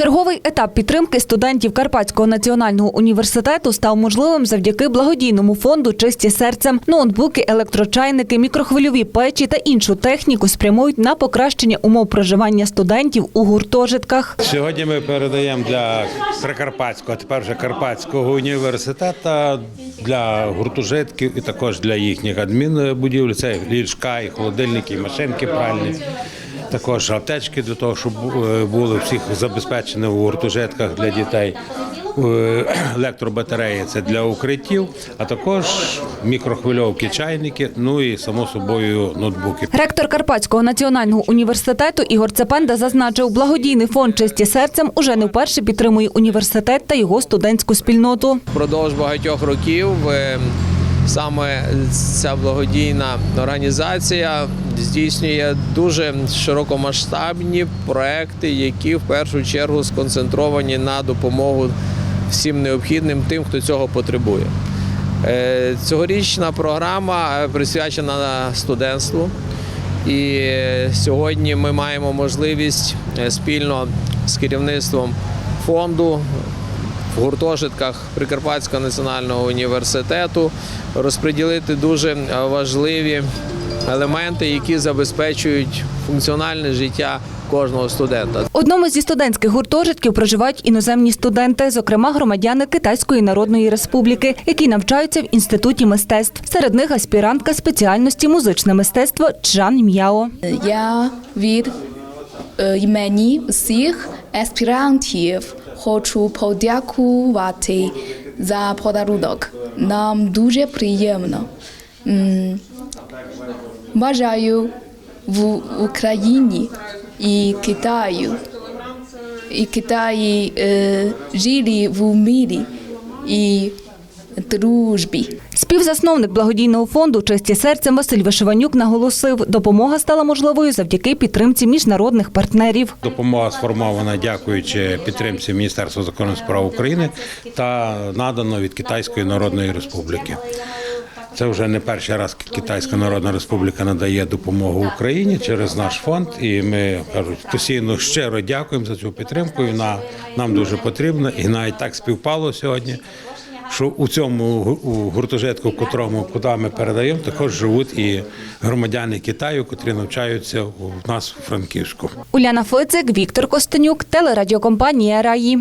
Черговий етап підтримки студентів Карпатського національного університету став можливим завдяки благодійному фонду Чисті серцем. Ноутбуки, електрочайники, мікрохвильові печі та іншу техніку спрямують на покращення умов проживання студентів у гуртожитках. Сьогодні ми передаємо для Прикарпатського, тепер вже Карпатського університету для гуртожитків і також для їхніх адмінбудівель. Це ліжка, і холодильники, і машинки пральні. Також аптечки для того, щоб е, були всіх забезпечені в гуртожитках для дітей. Е, Електробатареї це для укриттів, а також мікрохвильовки, чайники, ну і само собою ноутбуки. Ректор Карпатського національного університету Ігор Цепенда зазначив, благодійний фонд Чисті серцем уже не вперше підтримує університет та його студентську спільноту. Впродовж багатьох років е, саме ця благодійна організація здійснює дуже широкомасштабні проекти, які в першу чергу сконцентровані на допомогу всім необхідним тим, хто цього потребує. Е, Цьогорічна програма е, присвячена студентству. І сьогодні ми маємо можливість е, спільно з керівництвом фонду в гуртожитках Прикарпатського національного університету розподілити дуже е, важливі елементи, які забезпечують функціональне життя кожного студента. Одному зі студентських гуртожитків проживають іноземні студенти, зокрема громадяни Китайської Народної Республіки, які навчаються в інституті мистецтв. Серед них аспірантка спеціальності музичне мистецтво Чжан М'яо. Я від е, імені всіх аспірантів хочу подякувати за подарунок. Нам дуже приємно. Бажаю в Україні і Китаю. І Китаї е, жили в мирі і дружбі. Співзасновник благодійного фонду Чисті серцем Василь Вишиванюк наголосив, допомога стала можливою завдяки підтримці міжнародних партнерів. Допомога сформована дякуючи підтримці Міністерства закордонних справ України та надано від Китайської Народної Республіки. Це вже не перший раз Китайська Народна Республіка надає допомогу Україні через наш фонд, і ми кажуть постійно щиро дякуємо за цю підтримку. Вона нам дуже потрібна, і навіть так співпало сьогодні. Що у цьому у гуртожитку, котрому куди ми передаємо, також живуть і громадяни Китаю, котрі навчаються у нас у Франківську. Уляна Фицик, Віктор Костенюк, телерадіокомпанія Раї.